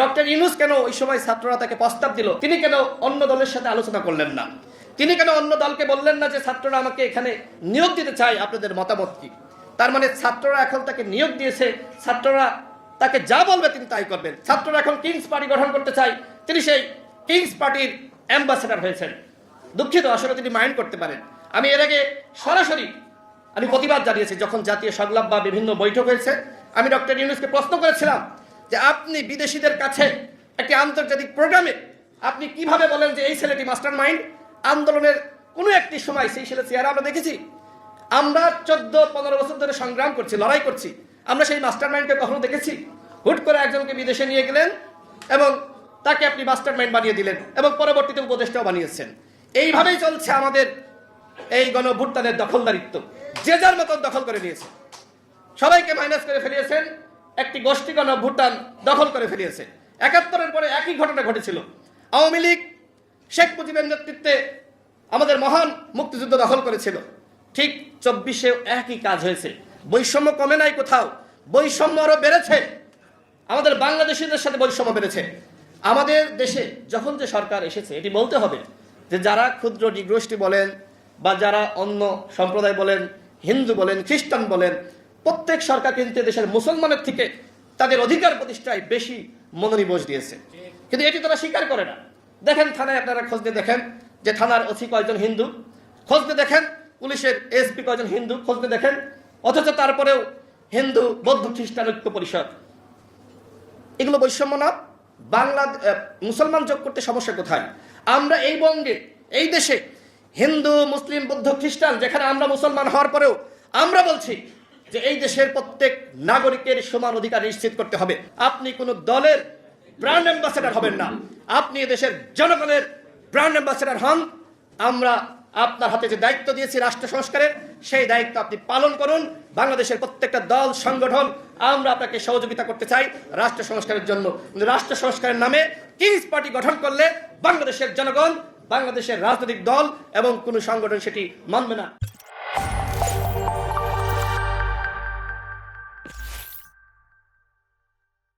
Doctor Yunus কেন ওই সময় ছাত্ররা তাকে প্রস্তাব দিল? তিনি কেন অন্য দলের সাথে আলোচনা করলেন না? তিনি কেন অন্য দলকে বললেন না যে ছাত্ররা আমাকে এখানে নিয়োগ দিতে চায়? আপনাদের মতামত কি? তার মানে ছাত্ররা এখন তাকে নিয়োগ দিয়েছে, ছাত্ররা তাকে যা বলবে তিনি তাই করবেন। ছাত্ররা এখন কিংস পার্টি গঠন করতে চায়, তিনি সেই কিংস পার্টির অ্যাম্বাসেডার হয়েছেন। দুঃখিত, আসলে তিনি মাইন্ড করতে পারেন। আমি এর আগে সরাসরি আমি প্রতিবাদ জানিয়েছি, যখন জাতীয় সংলাপ বা বিভিন্ন বৈঠক হয়েছে, আমি ডক্টর ইউনুসকে প্রশ্ন করেছিলাম যে আপনি বিদেশিদের কাছে একটি আন্তর্জাতিক প্রোগ্রামে আপনি কীভাবে বলেন যে এই ছেলেটি মাস্টার মাইন্ড আন্দোলনের কোনো একটি সময় সেই ছেলে চেয়ারে আমরা দেখেছি। আমরা চোদ্দ, পনেরো বছর ধরে সংগ্রাম করছি, লড়াই করছি। আমরা সেই মাস্টার মাইন্ডকে কখনো দেখেছি? হুট করে একজনকে বিদেশে নিয়ে গেলেন এবং তাকে আপনি মাস্টার মাইন্ড বানিয়ে দিলেন এবং পরবর্তীতে উপদেষ্টাও বানিয়েছেন। এইভাবেই চলছে আমাদের এই গণভুট্টানের দখলদারিত্ব। যে যার মতন দখল করে নিয়েছে। সবাইকে মাইনাস করে ফেলিয়েছেন। একটি গোষ্ঠী ভুটান দখল করে ফেলিয়েছে। একাত্তরের পরে একই ঘটনা ঘটেছিল। আওয়ামী লীগ, শেখ মুজিবের নেতৃত্বে আমাদের মহান মুক্তিযুদ্ধ দখল করেছিল। ঠিক চব্বিশে একই কাজ হয়েছে। বৈষম্য কমে নাই কোথাও। বৈষম্য আরও বেড়েছে। আমাদের বাংলাদেশিদের সাথে বৈষম্য বেড়েছে। আমাদের দেশে যখন যে সরকার এসেছে, এটি বলতে হবে যে যারা ক্ষুদ্র নিগোষ্ঠী বলেন বা যারা অন্য সম্প্রদায় বলেন, হিন্দু বলেন, খ্রিস্টান বলেন প্রত্যেক সরকার কিন্তু দেশের মুসলমানের থেকে তাদের অধিকার প্রতিষ্ঠায় বেশি মনোনিবেশ দিয়েছে। কিন্তু এটি তারা স্বীকার করে না। দেখেন থানায় আপনারা খোঁজ দিয়ে দেখেন যে থানার ওসি কয়জন হিন্দু। খোঁজ দিয়ে দেখেন পুলিশের এসপি কয়জন হিন্দু। খোঁজ দিয়ে দেখেন। অথচ তারপরেও হিন্দু, বৌদ্ধ খ্রিস্টান ঐক্য পরিষদ। এগুলো বৈষম্য না। বাংলা মুসলমান যোগ করতে সমস্যা কোথায়? আমরা এই বঙ্গে, এই দেশে হিন্দু, মুসলিম, বৌদ্ধ, খ্রিস্টান, যেখানে আমরা মুসলমান হওয়ার পরেও আমরা বলছি যে এই দেশের প্রত্যেক নাগরিকের সমান অধিকার নিশ্চিত করতে হবে। আপনি কোনো দলের ব্র্যান্ড অ্যাম্বাসেডার হবেন না। আপনি দেশের জনগণের ব্র্যান্ড অ্যাম্বাসেডার হন। আমরা আপনার হাতে যে দায়িত্ব দিয়েছি রাষ্ট্র সংস্কারের সেই দায়িত্ব আপনি পালন করুন। বাংলাদেশের প্রত্যেকটা দল, সংগঠন, আমরা আপনাকে সহযোগিতা করতে চাই রাষ্ট্র সংস্কারের জন্য। রাষ্ট্র সংস্কারের নামে কিংস পার্টি গঠন করলে বাংলাদেশের জনগণ, বাংলাদেশের রাজনৈতিক দল এবং কোনো সংগঠন সেটি মানবে না।